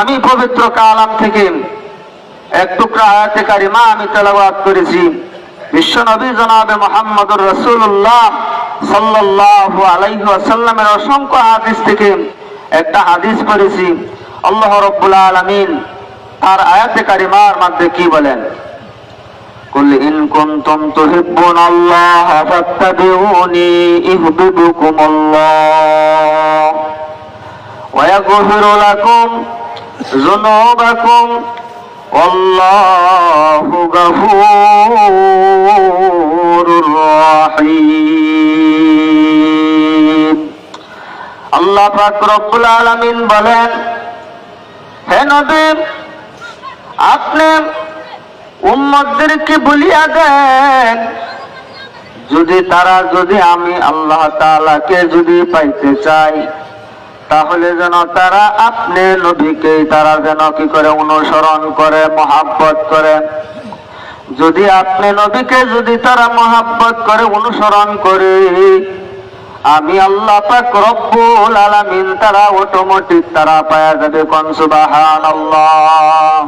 আমি পবিত্র কালাম থেকে এক টুকরা আয়াতে কারিমা আমি তেলাওয়াত করেছি বিশ্ব নবী জনাবে মোহাম্মদুর রসুল্লাহ সাল্লাল্লাহু আলাইহি ওয়াসাল্লামের অসংখ্য হাদিস থেকে একটা হাদিস পড়েছি আল্লাহ রব্বুল আলামিন তার আয়াতে কারিমার মধ্যে কি বলেন قل إن كنتم تحبون الله فاتبعوني يحببكم الله ويغفر لكم ذنوبكم والله غفور رحيم আল্লাহ পাক রব্বুল আলামিন বলেন হে নবী আপনি উম্মতদেরকে বলিয়া দেন যদি তারা যদি আমি আল্লাহ তাআলাকে যদি পাইতে চাই তাহলে যেন তারা আপনি নবীকে, তারা যেন কি করে অনুসরণ করে, মহাব্বত করে। যদি আপনি নবীকে, যদি তারা মহাব্বত করে, অনুসরণ করে, আমি আল্লাহ পাক রব্বুল আলামিন তারা অটোমেটিক তারা পায়া যাবে কোন? সুবহানাল্লাহ।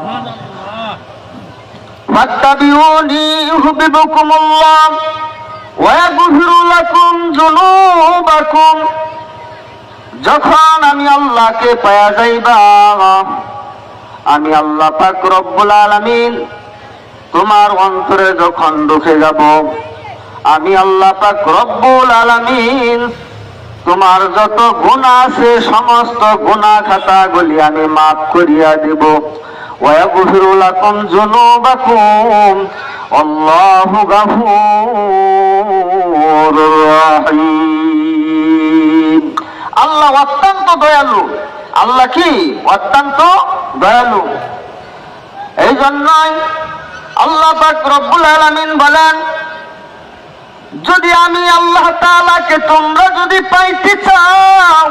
ফাত্তাবিউনি হুবিবুকুমুল্লাহ ওয়া ইয়াগফিরু লাকুম যুনুবাকুম। যখন আমি আল্লাহকে পায়া যাইবা আমি আল্লাহ পাক রব্বুল আলামিন তোমার অন্তরে যখন ঢুকে যাব আমি আল্লাহ পাক রব্বুল আলামিন তোমার যত গুণা আছে সমস্ত গুণা খাতাগুলি আমি মাফ করিয়া দিব ويغفر لكم ذنوبكم والله غفور رحيم আল্লাহ অত্যন্ত দয়ালু। আল্লাহ কি? অত্যন্ত দয়ালু। এই জন্যই আল্লাহ রব্বুল আলামিন বলেন, যদি আমি আল্লাহ তাআলাকে তোমরা যদি পাইতে চাও,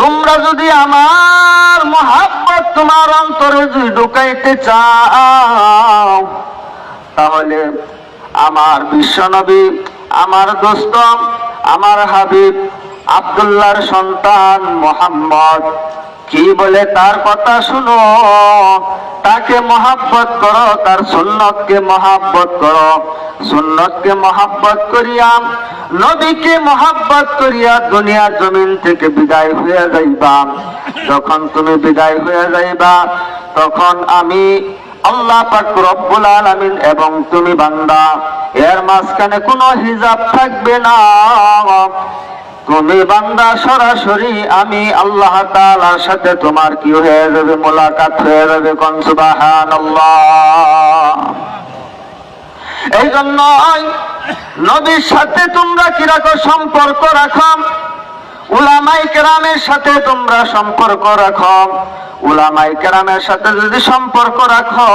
তোমরা যদি আমার মহাব্বত তোমার অন্তরে যদি ঢুকাইতে চাও, তাহলে আমার বিশ্বনবী আমার দোস্ত, আমার হাবিব আব্দুল্লাহর সন্তান মোহাম্মদ। কি বলে তার কথা শুনো? তাকে মহাব্বত করো, তার সুন্নতকে মহাব্বত করো। সুন্নতকে মহাব্বত করিয়া, নবীকে মহাব্বত করিয়া দুনিয়ার জমিন থেকে বিদায় হয়ে যাইবা। যখন তুমি বিদায় হয়ে যাইবা, তখন আমি আল্লাহ পাক রব্বুল আলামিন এবং তুমি বান্দা। এর মাঝখানে কোনো হিজাব থাকবে না। তুমি বান্দা, সরাসরি আমি আল্লাহ তাআলার সাথে তোমার কি হয়ে যাবে? মোলাকাত হয়ে যাবে কোন? সুবহানাল্লাহ। এই জন্য নবীর সাথে তোমরা কীরকম সম্পর্ক রাখো। উলামাই কেরামের সাথে তোমরা সম্পর্ক রাখো। উলামাই কেরামের সাথে যদি সম্পর্ক রাখো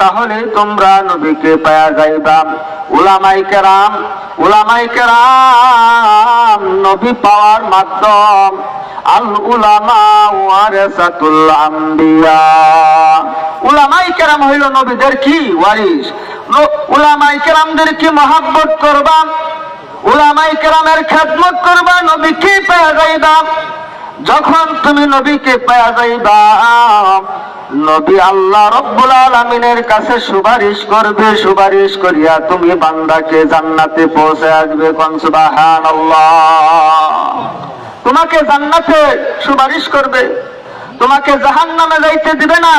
তাহলে তোমরা নবীকে পায়া যাইবা। উলামাই কেরাম উলামাই কেরাম নবী পাওয়ার মাধ্যম। আল উলামা ওয়ারাসাতুল আম্বিয়া। উলামাই কেরাম হইল নবীদের কি ওয়ারিস উলামাই কেরামদেরকে মহাব্বত করবা? উলামাই কেরামের খেদমত করবা? নবীকে পায়া যাইবা? যখন তুমি নবীকে পায়া যাইবা, নবী আল্লাহ রব্বুল আলামিনের কাছে সুপারিশ করবে, সুপারিশ করিয়া তুমি বান্দাকে জান্নাতে পৌঁছে আসবে। কোন সুবহানাল্লাহ। তোমাকে জান্নাতে সুপারিশ করবে, তোমাকে জাহান্নামে যাইতে দিবে না।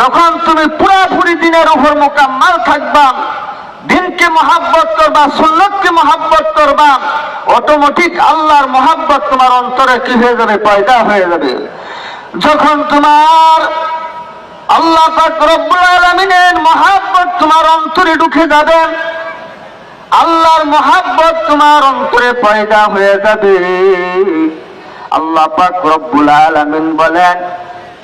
যখন তুমি পুরাপুরি দিনের উপর মোকাম্মাল থাকবা দিনকে মহাব্বত করবা, সুন্নতকে মহাব্বত করবা অটোমেটিক আল্লাহর মহাব্বত তোমার অন্তরে কি হয়ে যাবে? পয়দা হয়ে যাবে। যখন তোমার আল্লাহ আলামিনের মহাব্বত তোমার অন্তরে ঢুকে যাবে, আল্লাহর মহাব্বত তোমার অন্তরে পয়দা হয়ে যাবে। আল্লাহ পাক রব্বুল আলামিন বলেন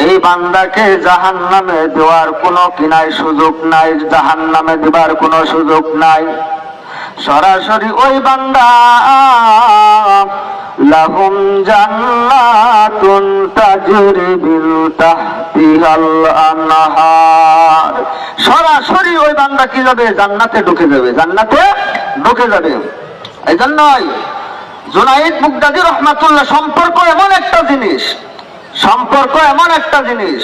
এই বান্দাকে জাহান নামে দেওয়ার কোনো কিনাই সুযোগ নাই জাহান নামে দেবার কোনো সুযোগ নাই। সরাসরি ওই বান্দা, লাহুম জান্নাতুন তাজরি বিল তাহতিহাল আনহার। সরাসরি ওই বান্দা কি যাবে? জান্নাতে ঢুকে যাবে। জান্নাতে ঢুকে যাবে। এই জন্যই জুনাইদ মুগদাদি রহমাতুল্লাহ সম্পর্ক এমন একটা জিনিস সম্পর্ক এমন একটা জিনিস।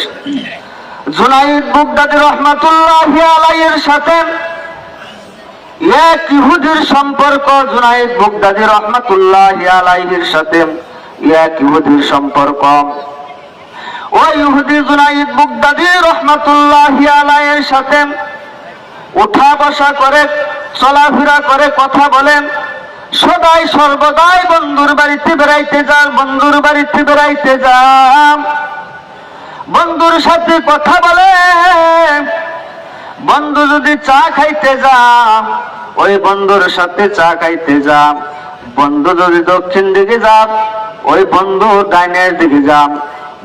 জুনাইদ বুগদাদি রহমাতুল্লাহ আলাইয়ের সাথে এক ইহুদির সম্পর্ক, জুনাইদ বুগদাদি রহমাতুল্লাহ আলাইহির সাথে এক ইহুদির সম্পর্ক। ওই ইহুদি জুনাইদ বুগদাদি রহমাতুল্লাহ আলাইয়ের সাথে উঠা বসা করে, চলাফেরা করে, কথা বলেন। সদাই সর্বদাই বন্ধুর বাড়িতে বেড়াইতে যান বন্ধুর বাড়িতে বেড়াইতে যান বন্ধুর সাথে কথা বলে, বন্ধু যদি চা খাইতে যাম ওই বন্ধুর সাথে চা খাইতে যাম বন্ধু যদি দক্ষিণ দিকে যাম ওই বন্ধু ডাইনের দিকে যাম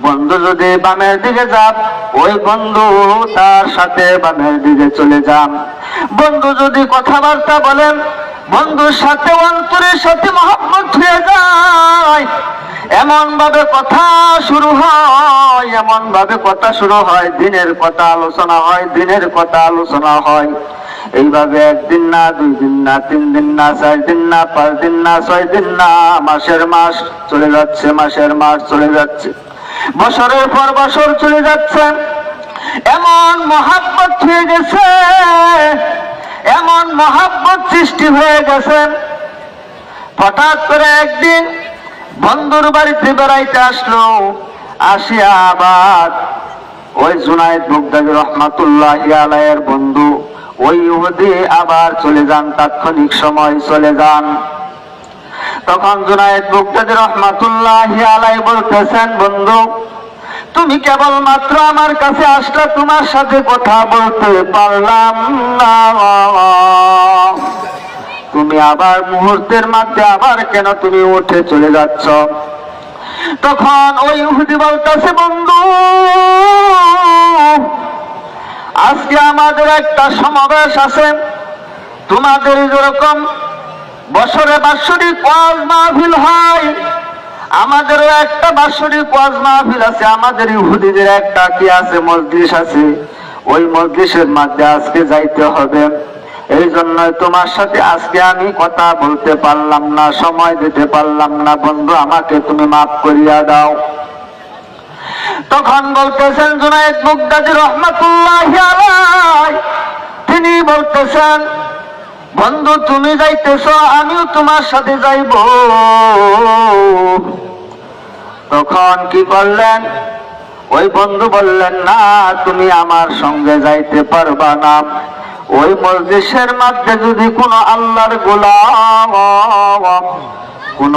বন্ধু যদি বামের দিকে যাম ওই বন্ধু তার সাথে বামের দিকে চলে যাম বন্ধু যদি কথাবার্তা বলেন বন্ধুর সাথে অন্তরের সাথে মহব্বত হয়ে যায়। এমন ভাবে কথা শুরু হয়, এমন ভাবে কথা শুরু হয়, দিনের কথা আলোচনা হয়, দিনের কথা আলোচনা হয়। এইভাবে একদিন না, দুই দিন না, তিন দিন না, চার দিন না, পাঁচ দিন না, ছয় দিন না, মাসের মাস চলে যাচ্ছে, মাসের মাস চলে যাচ্ছে। বছরের পর বছর চলে যাচ্ছে। এমন মহাব্বত হয়ে গেছে এমন মহাব্বত সৃষ্টি হয়ে গেছে হঠাৎ করে একদিন বন্ধুর বাড়িতে বেড়াইতে আসলো আসিয়া আবার ওই জুনাইদ বুগদাদি রহমাতুল্লাহ আলাইয়ের বন্ধু, ওই ইহুদি আবার চলে যান, তাৎক্ষণিক সময় চলে যান। তখন জুনাইদ বুগদাদি রহমাতুল্লাহ আলাই বলতেছেন, বন্ধু তুমি কেবল মাত্র আমার কাছে আসলে তোমার সাথে কথা বলতে পারলাম না। তুমি আবার মুহূর্তের মধ্যে আবার কেন তুমি উঠে চলে যাচ্ছ? তখন ওই ইহুদি বলতেছে, বন্ধু, আজকে আমাদের একটা সমাবেশ আছে। তোমাদের যেরকম বছরে বাৎসরিক মাহফিল হয় আমাদেরও একটা বাৎসরিক ওয়াজ মাহফিল আছে, আমাদের ইহুদিদের একটা কি আছে, মজলিস আছে। ওই মজলিসের মধ্যে আজকে যাইতে হবে। এই জন্য তোমার সাথে আজকে আমি কথা বলতে পারলাম না, সময় দিতে পারলাম না। বন্ধু, আমাকে তুমি মাফ করিয়া দাও। তখন বলতেছেন জুনাইদ মুগদাদি রহমাতুল্লাহ তিনি বলতেছেন, বন্ধু, তুমি যাইতেছ, আমিও তোমার সাথে যাইব। তখন কি করলেন? ওই বন্ধু বললেন, না, তুমি আমার সঙ্গে যাইতে পারবা না। ওই মসজিদের মধ্যে যদি কোনো আল্লাহর গোলাম, কোন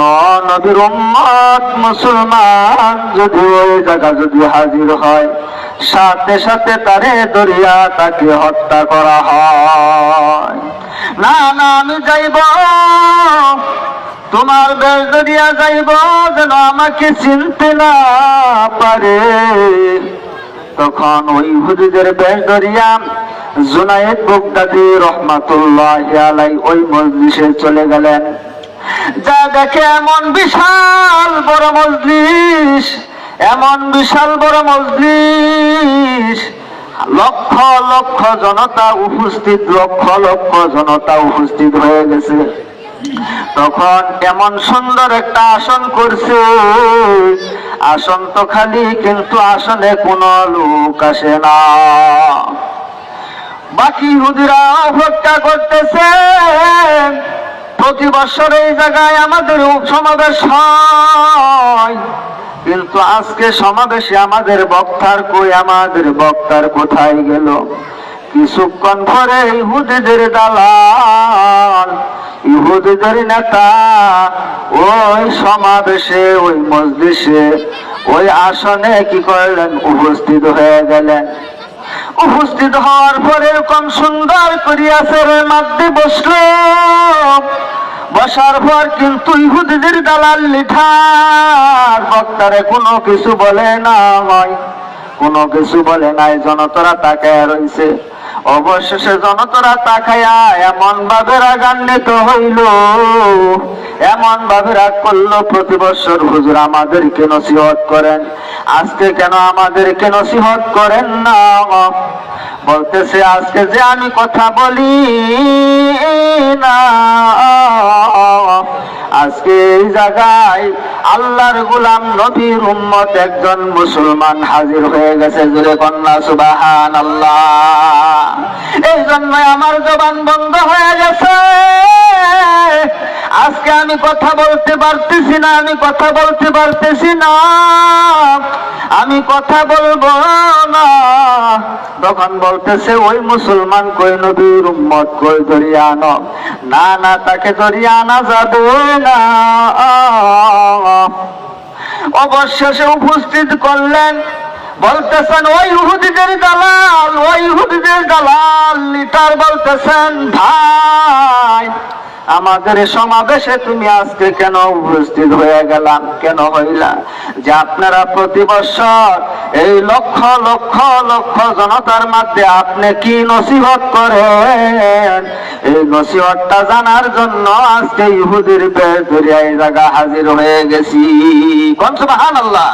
উম্মত মুসলমান যদি ওই জায়গা যদি হাজির হয়, সাথে সাথে তারে দরিয়া তাকে হত্যা করা হয়। না না, আমি যাইব। তোমার বেশ দরিয়া যাইব যেন আমাকে চিনতে না পারে। তখন ওই হুদিদের বেশ দরিয়া জুনায়েদ বগদাদি রহমাতুল্লাহ আলাই ওই মজলিসে চলে গেলেন। যা দেখে এমন বিশাল বড় মজলিস, এমন বিশাল বড় মজলিস। লক্ষ লক্ষ জনতা উপস্থিত, লক্ষ লক্ষ জনতা উপস্থিত হয়ে গেছে। তখন এমন সুন্দর একটা আসন করছে। আসন তো খালি, কিন্তু আসনে কোনো লোক আসে না। বাকি হুদিরা অপেক্ষা করতেছে। প্রতি বছর এই জায়গায় আমাদের সমাবেশ হয়। কিন্তু আজকে সমাবেশে আমাদের বক্তার কই, আমাদের বক্তার কোথায় গেল? কিছুক্ষণ পরে ইহুদিদের দালাল ইহুদিদের নেতা, ওই সমাবেশে, ওই মসজিষে ওই আসনে কি করলেন? উপস্থিত হয়ে গেলেন। উপস্থিত হওয়ার পর এরকম সুন্দর করিয়াছের মধ্যে বসল। বসার পর কিন্তু ইহুদিদের দালাল লিঠার বক্তারে কোনো কিছু বলে না হয়। কোনো কিছু বলে নাই, জনতরা তাকে রইছে। অবশেষে জনতরা তাকায়া এমন ভাবে রাগান্বিত হইল। এমন ভাবে রাগ করল প্রতি বছর হুজুর আমাদেরকে নসিহত করেন। আজকে কেন আমাদেরকে নসিহত করেন না? বলতেছে, আজকে যে আমি কথা বলি না। আজকে এই জায়গায় আল্লাহর গুলাম নবীর উম্মত একজন মুসলমান হাজির হয়ে গেছে জুড়ে কন্যা সুবাহান আল্লাহ এই জন্য আমার জবান বন্ধ হয়ে গেছে। আজকে আমি কথা বলতে পারতেছি না, আমি কথা বলতে পারতেছি না। আমি কথা বলব না। তখন বলতেছে, ওই মুসলমান কই নবীর উম্মত কই ধরিয়া আনো? না না, তাকে ধরিয়া আনা যাবে না। অবশেষে উপস্থিত করলেন। বলতেছেন, ওই ইহুদিদের দালাল, ওই ইহুদিদের দালাল। লিটার বলতেছেন, ভাই আমাদের সমাবেশে তুমি আজকে কেন উপস্থিত হয়ে গেলাম কেন হইলা? যে আপনারা প্রতি বছর এই লক্ষ লক্ষ লক্ষ জনতার মধ্যে আপনি কি নসিহত করেন? এই নসিহতটা জানার জন্য আজকে ইহুদির বেশ ধরে এই জায়গা হাজির হয়ে গেছি। কোন সুবহানাল্লাহ।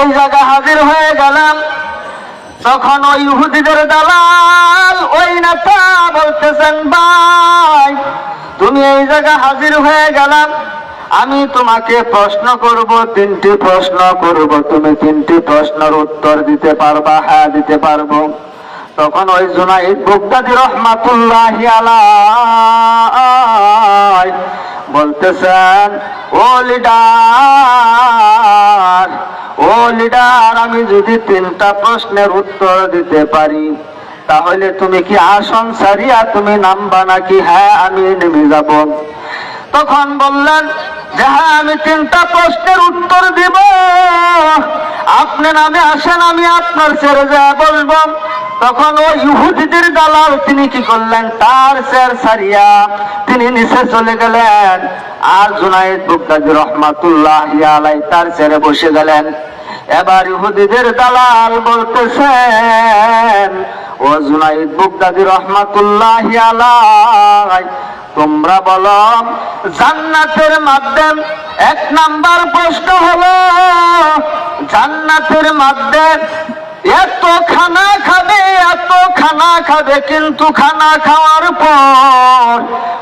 এই জায়গা হাজির হয়ে গেলাম। তখন ওই ইহুদিদের দালাল ওই নেতা বলতেছেন, ভাই, তুমি এই জায়গা হাজির হয়ে গেলাম। আমি তোমাকে প্রশ্ন করব, তিনটি প্রশ্ন করব। তুমি তিনটি প্রশ্নের উত্তর দিতে পারবা হ্যাঁ দিতে পারব। তখন ওই জুনাইদ বুগদাদি রহমাতুল্লাহ বলতেছেন, ও লিডার ও লিডার, আমি যদি তিনটা প্রশ্নের উত্তর দিতে পারি, তাহলে তুমি কি আসন সারিয়া তুমি নামবা নাকি? হ্যাঁ আমি নেমে যাব। তখন বললেন যে হ্যাঁ আমি তিনটা প্রশ্নের উত্তর দিব, আপনি নামে আসেন, আমি আপনার ছেড়ে যা বলব। তখন ওই ইহুদিদের দালাল তিনি কি করলেন? তার শের সারিয়া তিনি নিচে চলে গেলেন। আর জুনাইদ বুকদাজি রহমাতুল্লাহ আলাই তার ছেড়ে বসে গেলেন। এবার ইহুদিদের দালাল বলতেছেন, ও জুনাইদ বুকদাদি রহমাতুল্লাহ আলাই তোমরা বলো, জান্নাতের মাধ্যম এক নাম্বার প্রশ্ন হলো, জান্নাতের মাধ্যম এত খানা খাবে, এত খানা খাবে, কিন্তু খানা খাওয়ার পর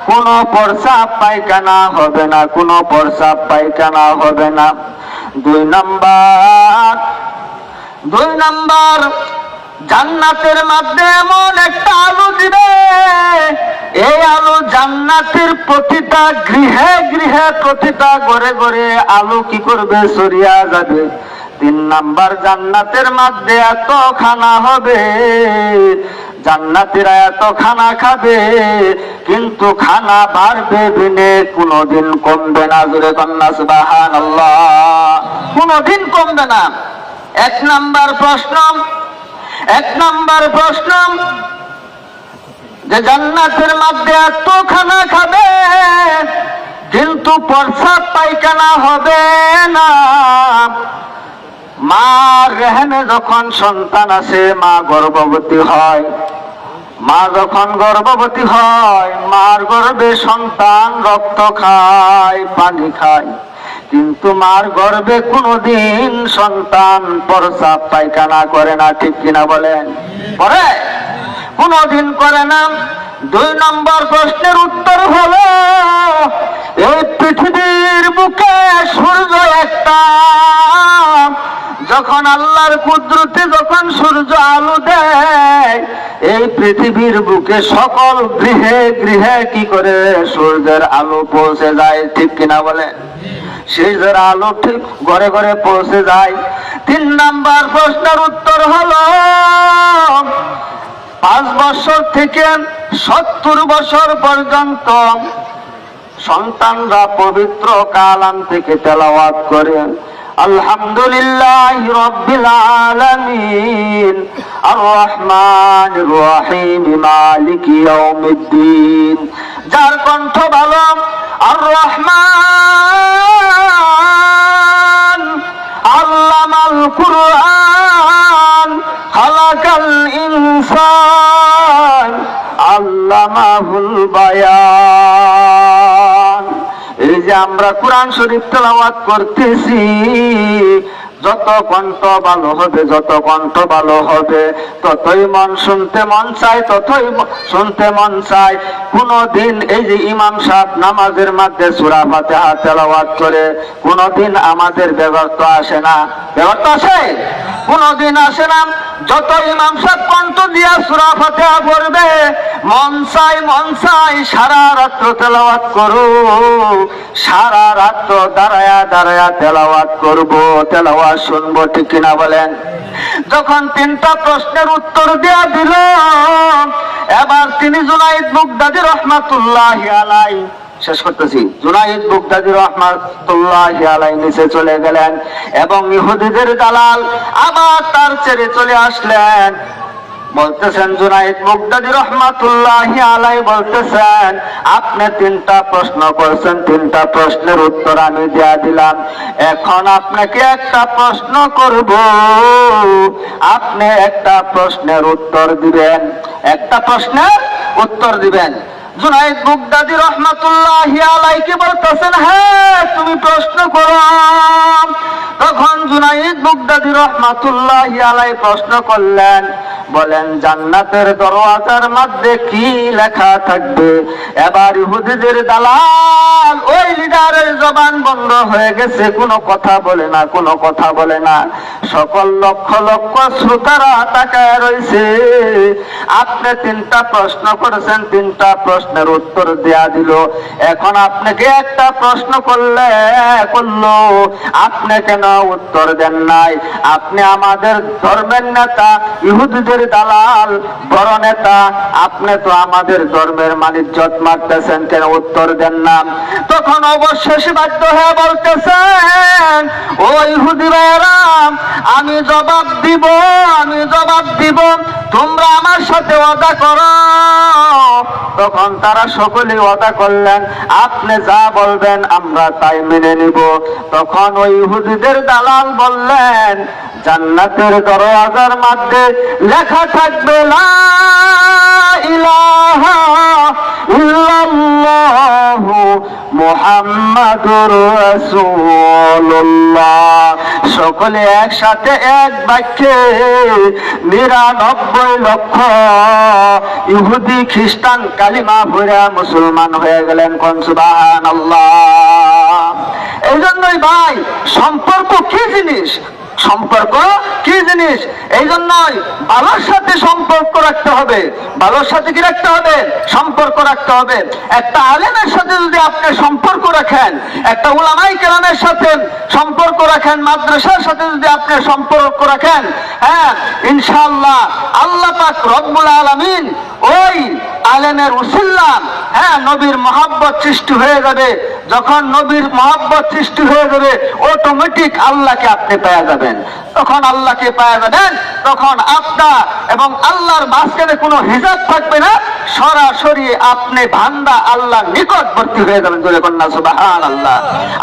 কোনো প্রসাব পায়খানা হবে না, কোনো প্রসাব পায়খানা হবে না। দুই নাম্বার দুই নাম্বার জান্নাতের মধ্যে এমন একটা আলো দিবে। এই আলো জান্নাতের প্রতিটা গৃহে গৃহে, প্রতিটা ঘরে ঘরে আলো কি করবে? সরিয়া যাবে। তিন নাম্বার, জান্নাতের মধ্যে এত খানা হবে। জান্নাতিরা এত খানা খাবে, কিন্তু খানা বাড়বে বিনে কোনোদিন কমবে না জুড়ে কন্যা সুবাহান কোনোদিন কমবে না। এক নাম্বার প্রশ্ন এক নম্বর প্রশ্ন, যে জান্নাতের মধ্যে এত খানা খাবে, কিন্তু প্রসাব পায়খানা হবে না। মার রেহেনে যখন সন্তান আসে, মা গর্ভবতী হয়। মা যখন গর্ভবতী হয়, মার গর্ভে সন্তান রক্ত খায়, পানি খায়। কিন্তু মার গর্ভে কোনোদিন সন্তান প্রসাব পায়খানা করে না, ঠিক কিনা বলেন? করে কোনোদিন করে না। দুই নম্বর প্রশ্নের উত্তর হলো, এই পৃথিবীর বুকে সূর্য একটা। যখন আল্লাহর কুদরতে যখন সূর্য আলো দেয়, এই পৃথিবীর বুকে সকল গৃহে গৃহে কি করে সূর্যের আলো পৌঁছে যায়, ঠিক কিনা বলেন? সূর্যের আলো ঠিক ঘরে ঘরে পৌঁছে যায়। তিন নাম্বার প্রশ্নের উত্তর হলো, পাঁচ বছর থেকে সত্তর বছর পর্যন্ত সন্তানরা পবিত্র কালাম থেকে তেলাওয়াত করে। আলহামদুলিল্লাহ রব্বিল আলামিন আর রহমান রহিম, মালিক ইয়াউমিদ্দিন। যার কণ্ঠ ভালো ইনসান আল্লামাহুল বায়ান। এই যে আমরা কোরআন শরীফ তেলাওয়াত করতেছি, যত কণ্ঠ ভালো হবে, যত কণ্ঠ ভালো হবে, ততই মন শুনতে মন চায়, ততই শুনতে মন চায়। কোনদিন এই যে ইমাম সাহেব নামাজের মধ্যে সুরা ফাতিহা তেলাওয়াত করে, কোনদিন আমাদের ব্যবস্থা আসে না। ব্যবস্থা আসে? কোনদিন আসে না। যত ইমাম সাহেব কণ্ঠ দিয়া সুরা ফাতিহা পড়বে, মন চাই মন চাই সারা রাত্র তেলাওয়াত করো। সারা রাত্র দাঁড়ায়া দাঁড়ায়া তেলাওয়াত করব, তেলাওয়াত শুনব, ঠিক কিনা বলেন? যখন তিনটা প্রশ্নের উত্তর দেয়া দিল, এবার তিনি জুনাইদ মুগদাদি রহমাতুল্লাহ আলাই শেষ করতেছি। জুনাইদ বুগদাদি রহমাতুল্লাহ আলাই নিচে চলে গেলেন এবং ইহুদিদের দালাল আবার তার ছেড়ে চলে আসলেন। বলতেছেন, জুনাইদ মুগদাদি রহমাতুল্লাহ আলাই বলতেছেন, আপনি তিনটা প্রশ্ন করছেন, তিনটা প্রশ্নের উত্তর আমি দেয়া দিলাম। এখন আপনাকে একটা প্রশ্ন করব। আপনি একটা প্রশ্নের উত্তর দিবেন। একটা প্রশ্নের উত্তর দিবেন। জুনাইদ বুগদাদি রহমাতুল্লাহ আলাইকে বলতেছেন হ্যাঁ তুমি প্রশ্ন করো তখন জুনাইদ বুগদাদি রহমাতুল্লাহ আলাই প্রশ্ন করলেন বলেন, জান্নাতের দরওয়াজার মধ্যে কি লেখা থাকবে? এবার ইহুদিদের দালাল, ওই লিডারের জবান বন্ধ হয়ে গেছে, কোনো কথা বলে না, কোনো কথা বলে না। সকল লক্ষ লক্ষ শ্রোতারা তাকায় রয়েছে। আপনি তিনটা প্রশ্ন করেছেন, তিনটা প্রশ্নের উত্তর দেয়া দিল। এখন আপনাকে একটা প্রশ্ন করলে, করল, আপনি কেন উত্তর দেন নাই? আপনি আমাদের ধর্মের নেতা, ইহুদিদের দালাল। বড় নেতা, আপনি তো আমাদের ধর্মের মানিজ্যত মারতেছেন কেন? উত্তর দেন না। তখন অবশেষে বাধ্য হয়ে বলতেছেন, ও ইহুদি আমি জবাব দিব, আমি জবাব দিব, তোমরা আমার সাথে ওয়াদা করো। তখন তারা সকলে ওয়াদা করলেন, আপনি যা বলবেন, আমরা তাই মেনে নিব। তখন ওই ইহুদিদের দালাল বললেন জান্নাতের দরওয়াজার মধ্যে লেখা থাকবে সকলে একসাথে এক বাক্যে নিরানব্বই লক্ষ ইহুদি খ্রিস্টান কালিমা ভরা মুসলমান হয়ে গেলেন কোন? সুবাহান এই জন্যই ভাই, সম্পর্ক কি জিনিস? সম্পর্ক কি জিনিস? এই জন্যই ভালোর সাথে সম্পর্ক রাখতে হবে। ভালোর সাথে কি রাখতে হবে? সম্পর্ক রাখতে হবে। একটা আলেমের সাথে যদি আপনি সম্পর্ক রাখেন, একটা উলামাই কেরামের সাথে সম্পর্ক রাখেন, মাদ্রাসার সাথে যদি আপনি সম্পর্ক রাখেন হ্যাঁ ইনশাআল্লাহ আল্লাহ পাক রব্বুল আলামিন ওই আলেমের উসিল্লা হ্যাঁ নবীর মহাব্বত সৃষ্টি হয়ে যাবে। যখন নবীর মহাব্বত সৃষ্টি হয়ে যাবে অটোমেটিক আল্লাহকে আপনি পেয়ে যাবেন। তখন আল্লাহকে পেয়ে যাবেন তখন আপনার এবং আল্লাহর মাঝখানে কোনো হিজাব থাকবে না। সরাসরি আপনি ভান্দা আল্লাহর নিকটবর্তী হয়ে যাবেন, জোরে কন্যা সুবাহান আল্লাহ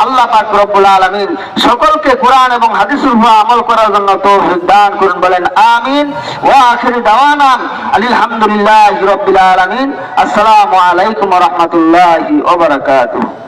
আল্লাহ পাক রব্বুল আলামিন সকলকে কোরআন এবং হাদিসুল উপর আমল করার জন্য তৌফিক দান করুন, বলেন আমিন। ওয়া আখিরি দাওয়ানা আলহামদুলিল্লাহি রাব্বিল আলামিন। আসসালামু আলাইকুম রাহমাতুল্লাহি ওয়া বারাকাতুহু।